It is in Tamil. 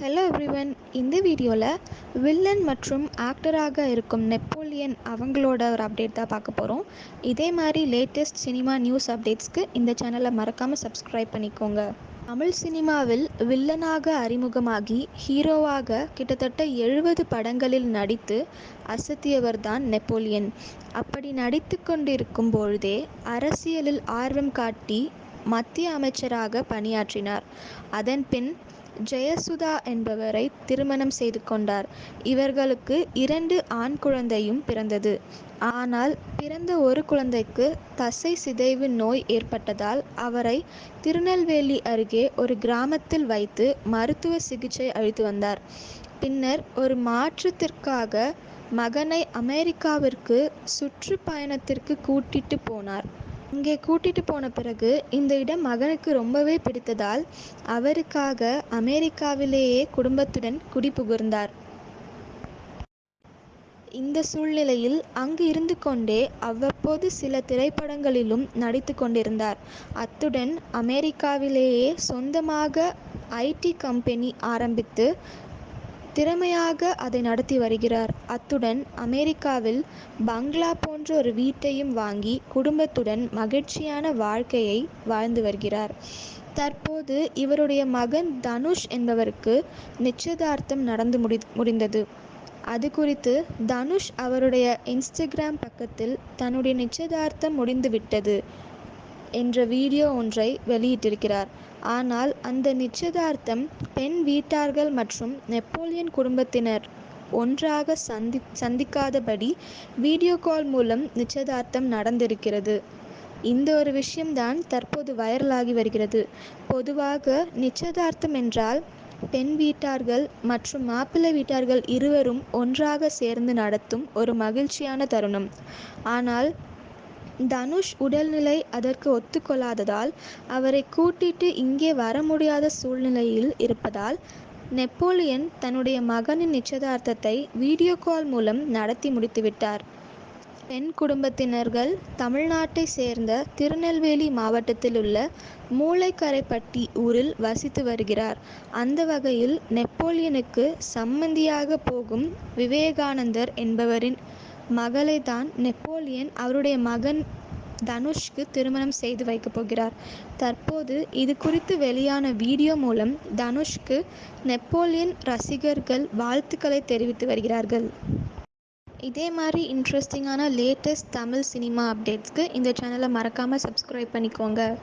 ஹலோ எவ்ரிவன் இந்த வீடியோவில் வில்லன் மற்றும் ஆக்டராக இருக்கும் நெப்போலியன் அவங்களோட ஒரு அப்டேட் தான் பார்க்க போகிறோம் இதே மாதிரி லேட்டஸ்ட் சினிமா நியூஸ் அப்டேட்ஸ்க்கு இந்த சேனலை மறக்காமல் சப்ஸ்கிரைப் பண்ணிக்கோங்க. தமிழ் சினிமாவில் வில்லனாக அறிமுகமாகி ஹீரோவாக கிட்டத்தட்ட எழுபது படங்களில் நடித்து அசத்தியவர் தான் நெப்போலியன். அப்படி நடித்து கொண்டிருக்கும் பொழுதே அரசியலில் ஆர்வம் காட்டி மத்திய அமைச்சராக பணியாற்றினார். அதன் பின் ஜெயசுதா என்பவரை திருமணம் செய்து கொண்டார். இவர்களுக்கு இரண்டு ஆண் குழந்தையும் பிறந்தது. ஆனால் பிறந்த ஒரு குழந்தைக்கு தசை சிதைவு நோய் ஏற்பட்டதால் அவரை திருநெல்வேலி அருகே ஒரு கிராமத்தில் வைத்து மருத்துவ சிகிச்சை அளித்து வந்தார். பின்னர் ஒரு மாற்றத்திற்காக மகனை அமெரிக்காவிற்கு சுற்றுப்பயணத்திற்கு கூட்டிட்டு போனார். அங்கே கூட்டிட்டு போன பிறகு இந்த இடம் மகனுக்கு ரொம்பவே பிடித்ததால் அவருக்காக அமெரிக்காவிலேயே குடும்பத்துடன் குடிபுகுந்தார். இந்த சூழ்நிலையில் அங்கு இருந்து கொண்டே அவ்வப்போது சில திரைப்படங்களிலும் நடித்து கொண்டிருந்தார். அத்துடன் அமெரிக்காவிலேயே சொந்தமாக ஐடி கம்பெனி ஆரம்பித்து திறமையாக அதை நடத்தி வருகிறார். அத்துடன் அமெரிக்காவில் பங்களா போன்ற ஒரு வீட்டையும் வாங்கி குடும்பத்துடன் மகிழ்ச்சியான வாழ்க்கையை வாழ்ந்து வருகிறார். தற்போது இவருடைய மகன் தனுஷ் என்பவருக்கு நிச்சயதார்த்தம் நடந்து முடி முடிந்தது. அது குறித்து தனுஷ் அவருடைய இன்ஸ்டாகிராம் பக்கத்தில் தன்னுடைய நிச்சயதார்த்தம் முடிந்துவிட்டது என்ற வீடியோ ஒன்றை வெளியிட்டிருக்கிறார். ஆனால் அந்த நிச்சயதார்த்தம் பெண் வீட்டார்கள் மற்றும் நெப்போலியன் குடும்பத்தினர் ஒன்றாக சந்தி சந்திக்காதபடி வீடியோ கால் மூலம் நிச்சயதார்த்தம் நடந்திருக்கிறது. இந்த ஒரு விஷயம்தான் தற்போது வைரலாகி வருகிறது. பொதுவாக நிச்சயதார்த்தம் என்றால் பெண் வீட்டார்கள் மற்றும் மாப்பிள்ளை வீட்டார்கள் இருவரும் ஒன்றாக சேர்ந்து நடத்தும் ஒரு மகிழ்ச்சியான தருணம். ஆனால் தனுஷ் உடல்நிலை அதற்கு ஒத்துக்கொள்ளாததால் அவரை கூட்டிட்டு இங்கே வர முடியாத சூழ்நிலையில் இருப்பதால் நெப்போலியன் தன்னுடைய மகனின் நிச்சயதார்த்தத்தை வீடியோ கால் மூலம் நடத்தி முடித்துவிட்டார். பெண் குடும்பத்தினர்கள் தமிழ்நாட்டை சேர்ந்த திருநெல்வேலி மாவட்டத்தில் உள்ள மூளைக்கரைப்பட்டி ஊரில் வசித்து வருகிறார். அந்த வகையில் நெப்போலியனுக்கு சம்மந்தியாக போகும் விவேகானந்தர் என்பவரின் மகளை தான் நெப்போலியன் அவருடைய மகன் தனுஷ்க்கு திருமணம் செய்து வைக்கப் போகிறார். தற்போது இது குறித்து வெளியான வீடியோ மூலம் தனுஷ்க்கு நெப்போலியன் ரசிகர்கள் வாழ்த்துக்களை தெரிவித்து வருகிறார்கள். இதே மாதிரி இன்ட்ரெஸ்டிங்கான லேட்டஸ்ட் தமிழ் சினிமா அப்டேட்ஸ்க்கு இந்த சேனலை மறக்காமல் சப்ஸ்கிரைப் பண்ணிக்கோங்க.